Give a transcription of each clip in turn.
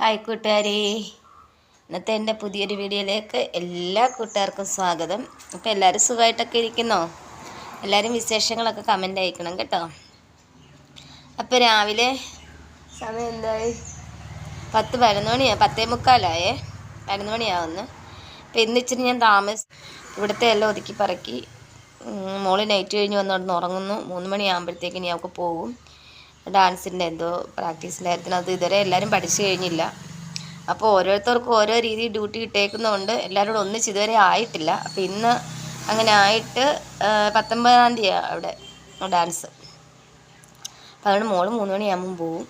Hi കൂട്ടുകാരെ. ഇന്നത്തെ എന്റെ പുതിയൊരു വീഡിയോയിലേക്ക് എല്ലാ കൂട്ടുകാർക്കും സ്വാഗതം. അപ്പോൾ എല്ലാവരും സുഖമായിട്ടൊക്കെ ഇരിക്കുന്നോ? എല്ലാവരും വിശേഷങ്ങളൊക്കെ കമന്റ് അയക്കണം കേട്ടോ. അപ്പോൾ രാവിലെ സമയം എന്തായി? പത്ത് പതിനൊന്ന് മണിയാണ് പത്തേ മുക്കാലായേ. പതിനൊന്ന് മണിയാവുന്നു. അപ്പോൾ ഇന്ന് ഞാൻ താമസ ഇവിടുത്തെ എല്ലാം ഒതുക്കി പറക്കി. മോൾ നൈറ്റ് കഴിഞ്ഞ് വന്നിടന്ന് ഉറങ്ങുന്നു. മൂന്ന് മണിയാകുമ്പോഴത്തേക്കിനി അവൾക്ക് പോകും ഡാൻസിന്റെ എന്തോ പ്രാക്ടീസിന്റെ കാര്യത്തിന് അത് ഇതുവരെ എല്ലാവരും പഠിച്ചു കഴിഞ്ഞില്ല. അപ്പോൾ ഓരോരുത്തർക്കും ഓരോ രീതി ഡ്യൂട്ടി ഇട്ടേക്കുന്നതുകൊണ്ട് എല്ലാവരും കൂടെ ഒന്നിച്ച് ഇതുവരെ ആയിട്ടില്ല. അപ്പോൾ ഇന്ന് അങ്ങനെ ആയിട്ട് പത്തൊമ്പതാം തീയതിയാണ് അവിടെ ഡാൻസ്. അപ്പോൾ അതുകൊണ്ട് മോൾ മൂന്ന് മണിയാകുമ്പം പോവും.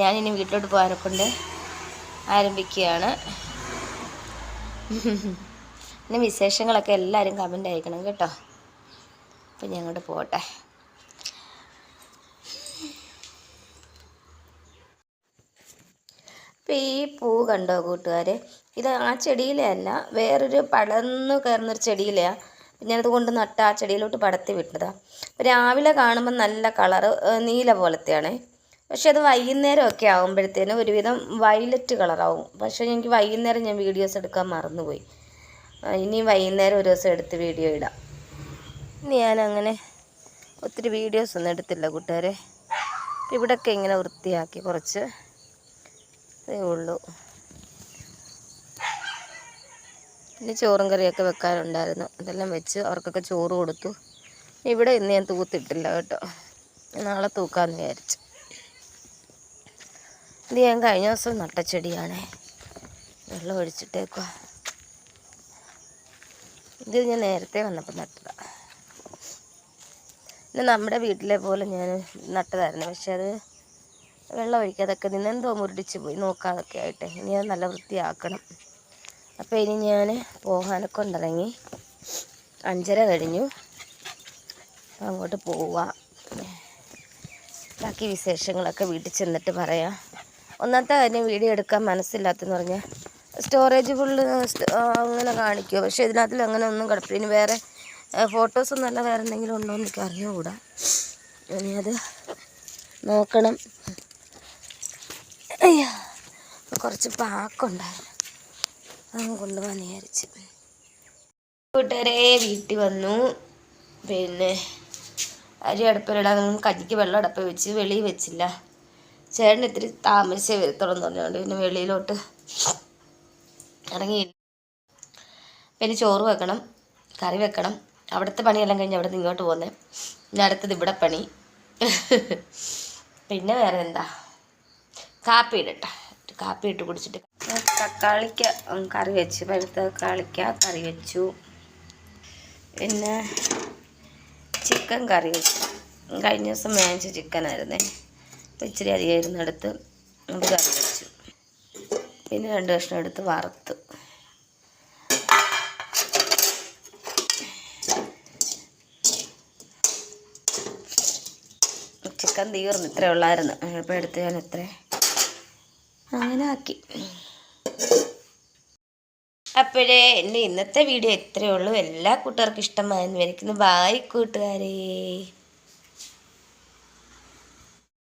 ഞാനിനി വീട്ടിലോട്ട് പോകാനെ കൊണ്ട് ആരംഭിക്കുകയാണ്. പിന്നെ വിശേഷങ്ങളൊക്കെ എല്ലാവരും കമന്റ് അയക്കണം കേട്ടോ. അപ്പം ഞങ്ങോട്ട് പോട്ടെ. ഇപ്പം ഈ പൂ കണ്ടോ കൂട്ടുകാരെ? ഇത് ആ ചെടിയിലെ അല്ല വേറൊരു പടർന്നു കയറുന്നൊരു ചെടിയിലെയാണ് ഞാനത് കൊണ്ട് നട്ട് ആ ചെടിയിലോട്ട് പടത്തി വിട്ടതാണ് രാവിലെ കാണുമ്പോൾ നല്ല കളറ് നീല പോലത്തെയാണ്. പക്ഷെ അത് വൈകുന്നേരമൊക്കെ ആകുമ്പോഴത്തേനും ഒരുവിധം വയലറ്റ് കളറാവും. പക്ഷേ എനിക്ക് വൈകുന്നേരം ഞാൻ വീഡിയോസ് എടുക്കാൻ മറന്നുപോയി. ഇനി വൈകുന്നേരം ഒരു ദിവസം എടുത്ത് വീഡിയോ ഇടാം. ഇനി ഞാനങ്ങനെ ഒത്തിരി വീഡിയോസ് ഒന്നും എടുത്തില്ല കൂട്ടുകാരെ. ഇവിടെയൊക്കെ ഇങ്ങനെ വൃത്തിയാക്കി കുറച്ച് അതേ ഉള്ളൂ. പിന്നെ ചോറും കറിയൊക്കെ വെക്കാനുണ്ടായിരുന്നു. അതെല്ലാം വെച്ച് അവർക്കൊക്കെ ചോറ് കൊടുത്തു. ഇവിടെ ഇന്ന് ഞാൻ തൂത്തിട്ടില്ല കേട്ടോ. നാളെ തൂക്കാമെന്ന് വിചാരിച്ചു. ഇത് ഞാൻ കഴിഞ്ഞ ദിവസം നട്ട ചെടിയാണേ. വെള്ളം ഒഴിച്ചിട്ടേക്കുക ഇത് ഞാൻ നേരത്തെ വന്നപ്പോൾ നട്ടതാണ് പിന്നെ നമ്മുടെ വീട്ടിലെ പോലെ ഞാൻ നട്ടതായിരുന്നു. പക്ഷെ അത് വെള്ളം ഒഴിക്കാതൊക്കെ നിന്ന് എന്തോ മുരടിച്ച് പോയി നോക്കാതൊക്കെ ആയിട്ട്. ഇനി അത് നല്ല വൃത്തിയാക്കണം. അപ്പോൾ ഇനി ഞാൻ പോകാനൊക്കെ ഉണ്ടിറങ്ങി. അഞ്ചര കഴിഞ്ഞു. അങ്ങോട്ട് പോവാം. ബാക്കി വിശേഷങ്ങളൊക്കെ വീട്ടിൽ ചെന്നിട്ട് പറയാം. ഒന്നാമത്തെ കാര്യം വീഡിയോ എടുക്കാൻ മനസ്സില്ലാത്തെന്ന് പറഞ്ഞാൽ സ്റ്റോറേജ് ഫുള്ള് അങ്ങനെ കാണിക്കുമോ പക്ഷേ ഇതിനകത്തിൽ അങ്ങനെ ഒന്നും കിടപ്പില്ല. ഇനി വേറെ ഫോട്ടോസൊന്നും അല്ല വേറെ എന്തെങ്കിലും ഉണ്ടോ എന്ന് എനിക്ക് ഇനി അത് നോക്കണം. അയ്യോ കുറച്ച് പാക്കുണ്ടായിരുന്നു. അത് കൊണ്ടുപോകാൻ വിചാരിച്ച്. കൂട്ടുകാരെ വീട്ടിൽ വന്നു. പിന്നെ അരി അടുപ്പിലിടാൻ കഞ്ഞിക്ക് വെള്ളം അടുപ്പ് വെച്ച് വെളിയിൽ വെച്ചില്ല. ചേട്ടൻ ഇത്തിരി താമസിച്ചേ വരത്തുള്ളൂ എന്ന് പിന്നെ വെളിയിലോട്ട് ഇറങ്ങിയില്ല പിന്നെ ചോറ് വെക്കണം കറി വെക്കണം. അവിടുത്തെ പണിയെല്ലാം കഴിഞ്ഞ് അവിടെ നിന്ന് ഇങ്ങോട്ട് പോകുന്നത് ഞാൻ അടുത്തത് ഇവിടെ പണി. പിന്നെ വേറെ എന്താ? കാപ്പി ഇടട്ടെ കാപ്പി ഇട്ട് കുടിച്ചിട്ട് തക്കാളിക്ക് കറി വെച്ചു. പഴുത്ത തക്കാളിക്ക കറി വെച്ചു. പിന്നെ ചിക്കൻ കറി വെച്ചു. കഴിഞ്ഞ ദിവസം മേടിച്ച ചിക്കനായിരുന്നേ അപ്പോൾ ഇച്ചിരി അധികമായിരുന്നു എടുത്ത് അത് കറി വെച്ചു. പിന്നെ രണ്ട് കഷ്ണം എടുത്ത് വറുത്ത്. ചിക്കൻ തീർന്നു. ഇത്രേ ഉള്ളായിരുന്നു. അപ്പോൾ എടുത്ത് ഞാൻ ഇത്രേ അങ്ങനെ ആക്കി അപ്പോഴേ എന്റെ ഇന്നത്തെ വീഡിയോ ഇത്രയേ ഉള്ളൂ. എല്ലാ കൂട്ടുകാർക്കും ഇഷ്ടമായെന്ന് വിചാരിക്കുന്നു. ബായ് കൂട്ടുകാരേ.